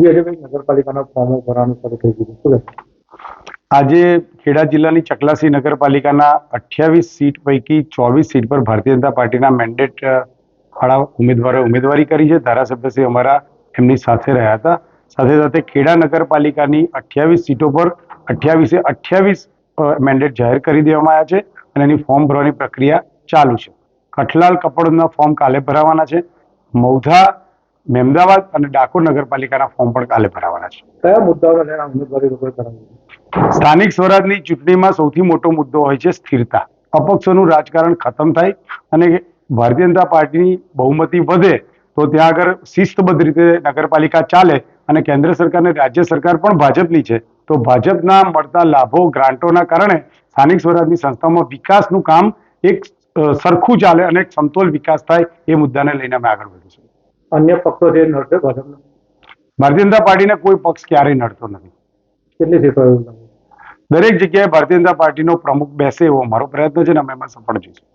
વીએચભાઈ નગરપાલિકાના ફોર્મો ભરવાનું શરૂ થઈ ગયું શું આજે ખેડા જિલ્લાની ચકલાસી નગરપાલિકાના અઠ્યાવીસ સીટ પૈકી ચોવીસ સીટ પર ભારતીય જનતા પાર્ટીના મેન્ડેટ વાળા ઉમેદવારોએ ઉમેદવારી કરી છે. ધારાસભ્યશ્રી અમારા એમની સાથે રહ્યા હતા. સાથે સાથે ખેડા નગરપાલિકાની અઠ્યાવીસ સીટો પર અઠ્યાવીસે અઠ્યાવીસ મેન્ડેટ જાહેર કરી દેવામાં આવ્યા છે અને એની ફોર્મ ભરવાની પ્રક્રિયા ચાલુ છે. કઠલાલ કપડના ફોર્મ કાલે ભરાવાના છે. મૌધા મહેમદાવાદ અને ડાકોર નગરપાલિકાના ફોર્મ પણ કાલે ભરાવાના છે. કયા મુદ્દાઓને લઈને ઉમેદવારી કરાવી સ્થાનિક સ્વરાજની ચૂંટણીમાં સૌથી મોટો મુદ્દો હોય છે સ્થિરતા. અપક્ષોનું રાજકારણ ખતમ થાય અને ભારતીય જનતા પાર્ટીની બહુમતી વધે તો ત્યાં આગળ શિસ્તબદ્ધ રીતે નગરપાલિકા ચાલે અને કેન્દ્ર સરકાર અને રાજ્ય સરકાર પણ ભાજપની છે. તો ભાજપના મળતા લાભો ગ્રાન્ટોના કારણે સ્થાનિક સ્વરાજની સંસ્થામાં વિકાસનું કામ એક સરખું ચાલે અને એક સમતોલ વિકાસ થાય એ મુદ્દાને લઈને અમે આગળ વધીશું. અન્ય પક્ષો જે નડશે ભાજપનો. ભારતીય જનતા પાર્ટીને કોઈ પક્ષ ક્યારેય નડતો નથી. કેટલી સીટો એવું દરેક જગ્યાએ ભારતીય જનતા પાર્ટીનો પ્રમુખ બેસે એવો અમારો પ્રયત્ન છે ને અમે એમાં સફળ જઈશું.